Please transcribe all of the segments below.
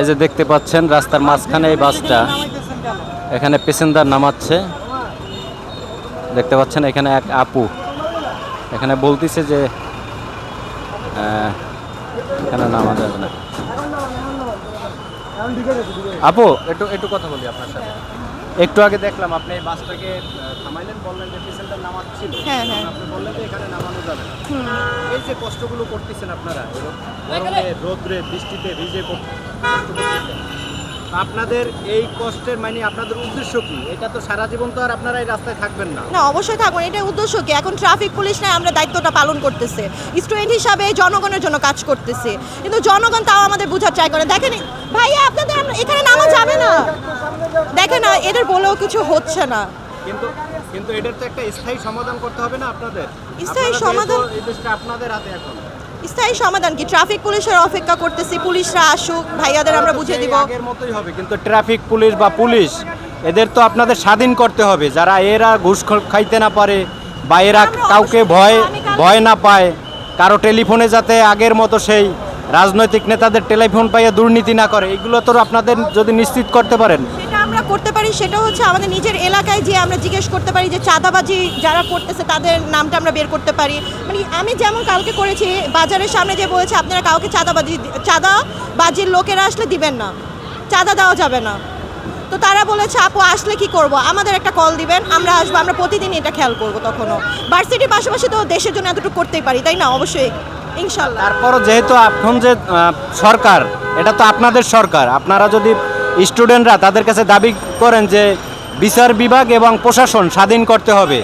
এই যে দেখতে পাচ্ছেন, রাস্তার মাঝখানে এই বাসটা। এখানে প্যাসেঞ্জার নামাচ্ছে। দেখতে পাচ্ছেন, এখানে এক আপু। এখানে বলতেছে যে এখানে নামা যাবে না। আপু, একটু একটু কথা বলি আপনার সাথে। একটু আগে দেখলাম আপনি এই বাসটাকে থামাইলেন বললেন যে প্যাসেঞ্জার নামাচ্ছিল হ্যাঁ, হ্যাঁ। আপনি বললেন যে এখানে নামানো যাবে না। এই যে কষ্টগুলো করতেছেন আপনারা রোদ্রে বৃষ্টিতে ভিজে কষ্ট করতেছেন? আপনাদের এই কষ্টের মানে আপনাদের উদ্দেশ্য কি? এটা তো সারা জীবন তো আর আপনারা এই রাস্তায় থাকবেন না। না অবশ্যই থাকব এটা উদ্দেশ্য কি? এখন ট্রাফিক পুলিশ নাই আমরা দায়িত্বটা পালন করতেছে। স্টুডেন্ট হিসাবে জনগণের জন্য কাজ করতেছে। কিন্তু জনগণ তাও আমাদের বোঝার ট্রাই করে। দেখেন ভাইয়া আপনাদের এখানে নামা যাবে না। দেখেন না এদের বলেও কিছু হচ্ছে না। কিন্তু কিন্তু এটার তো একটা স্থায়ী সমাধান করতে হবে না আপনাদের। স্থায়ী সমাধান- এই দেশটা আপনাদের হাতে এখন। স্থায়ী সমাধান কি? ট্রাফিক পুলিশের অপেক্ষা করতেছি পুলিশরা আসুক ভাইয়াদের আমরা বুঝিয়ে দিব। আগের মতোই হবে কিন্তু ট্রাফিক পুলিশ বা পুলিশ এদের তো আপনাদের স্বাধীন করতে হবে। যারা এরা ঘুষ খাইতে না পারে বা এরা কাউকে ভয় ভয় না পায় কারও টেলিফোনে যাতে আগের মতো সেই রাজনৈতিক নেতাদের টেলিফোন পাইয়ে দুর্নীতি না করে এগুলো তো আপনাদের যদি নিশ্চিত করতে পারেন। আমরা করতে পারি সেটা হচ্ছে আমাদের নিজের এলাকায় যে আমরা জিজ্ঞেস করতে পারি যে চাঁদাবাজি যারা করতেছে তাদের নামটা আমরা বের করতে পারি। মানে আমি যেমন কালকে করেছি, বাজারের সামনে যে বলেছে, আপনারা কাউকে চাঁদাবাজি চাঁদাবাজির লোকেরা আসলে দিবেন না। চাঁদা দেওয়া যাবে না। তো তারা বলেছে, আপু, আসলে কি করব? আমাদের একটা কল দিবেন, আমরা আসব, আমরা প্রতিদিন এটা খেয়াল করব তখনও। ভার্সিটির পাশাপাশি তো দেশের জন্য এতটুকু করতেই পারি, তাই না? অবশ্যই। ইনশাল্লাহ তারপরও যেহেতু এখন যে সরকার, এটা তো আপনাদের সরকার। আপনারা যদি স্টুডেন্টরা তাদের কাছে দাবি করেন যে বিচার বিভাগ এবং প্রশাসন স্বাধীন করতে হবে।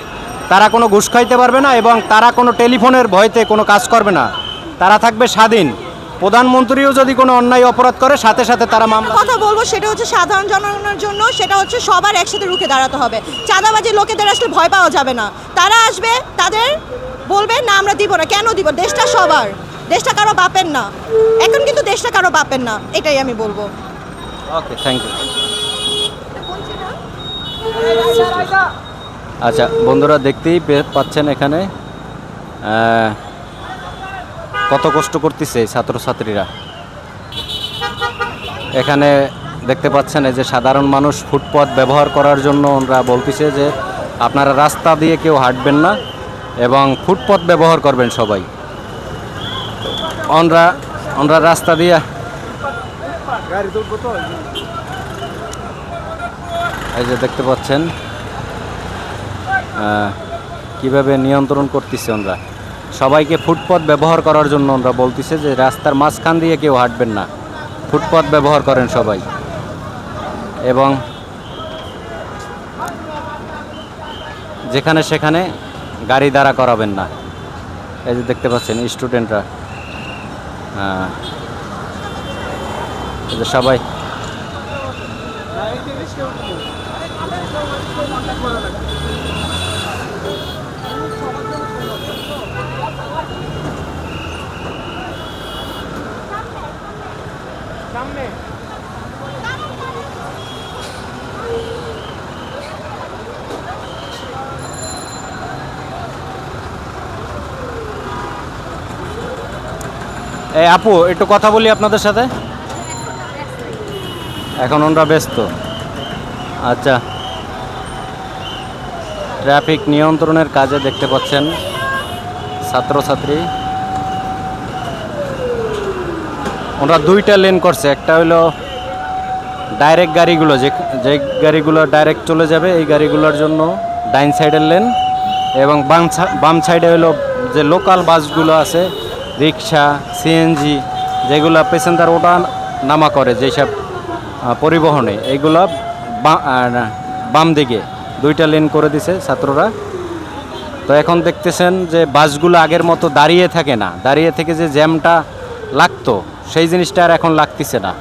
তারা কোনো ঘুষ খাইতে পারবে না এবং তারা কোনো টেলিফোনের ভয়তে কোনো কাজ করবে না। তারা থাকবে স্বাধীন। প্রধানমন্ত্রীও যদি কোনো অন্যায় অপরাধ করে, সাথে সাথে তারা মামলা কথা বলব, সেটা হচ্ছে সাধারণ জনগণের জন্য, সেটা হচ্ছে সবার একসাথে রুখে দাঁড়াতে হবে। চাঁদাবাজি লোকেদের আসলে ভয় পাওয়া যাবে না। তারা আসবে, তাদের বলবে, না, আমরা দিব না। কেন দিব? দেশটা সবার। দেশটা কারও বাপের না। এখন কিন্তু দেশটা কারও বাপের না। এটাই আমি বলব। ওকে থ্যাংক ইউ আচ্ছা বন্ধুরা দেখতেই পাচ্ছেন এখানে কত কষ্ট করতেছে ছাত্রছাত্রীরা। এখানে দেখতে পাচ্ছেন যে সাধারণ মানুষ ফুটপথ ব্যবহার করার জন্য ওরা বলতেছে যে আপনারা রাস্তা দিয়ে কেউ হাঁটবেন না এবং ফুটপথ ব্যবহার করবেন সবাই। ওনরা ওনরা রাস্তা দিয়ে এই যে দেখতে পাচ্ছেন কীভাবে নিয়ন্ত্রণ করতেছে ওনরা। সবাইকে ফুটপথ ব্যবহার করার জন্য ওনরা বলতেছে যে রাস্তার মাঝখান দিয়ে কেউ হাঁটবেন না। ফুটপথ ব্যবহার করেন সবাই। এবং যেখানে সেখানে গাড়ি দাঁড়া করাবেন না। এই যে দেখতে পাচ্ছেন স্টুডেন্টরা এই যে সবাই। আপু একটু কথা বলি আপনাদের সাথে। এখন ওনরা ব্যস্ত। আচ্ছা। ট্রাফিক নিয়ন্ত্রণের কাজে দেখতে পাচ্ছেন ছাত্রছাত্রী। ওরা দুইটা লেন করছে, একটা হলো ডাইরেক্ট গাড়িগুলো, যে যে গাড়িগুলো ডাইরেক্ট চলে যাবে, এই গাড়িগুলোর জন্য ডাইন সাইডের লেন এবং বাম বাম সাইডে হলো যে লোকাল বাসগুলো আছে, রিক্সা, সিএনজি, যেগুলো প্যাসেঞ্জার ওটা নামা করে, যেসব পরিবহনে। এইগুলো বা- বাম দিকে। দুইটা লেন করে দিছে ছাত্ররা। তো এখন দেখতেছেন যে বাসগুলো আগের মতো দাঁড়িয়ে থাকে না। দাঁড়িয়ে থেকে যে জ্যামটা লাগতো, সেই জিনিসটা আর এখন লাগতেছে না।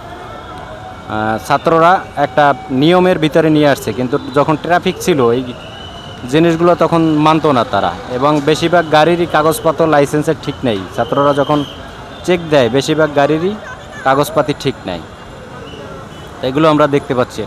ছাত্ররা একটা নিয়মের ভিতরে নিয়ে আসছে। কিন্তু যখন ট্রাফিক ছিল, এই জিনিসগুলো তখন মানতো না তারা। এবং বেশিরভাগ গাড়িরই কাগজপত্র লাইসেন্সের ঠিক নেই। ছাত্ররা যখন চেক দেয়, বেশিরভাগ গাড়িরই কাগজপাতি ঠিক নেই। এগুলো আমরা দেখতে পাচ্ছি।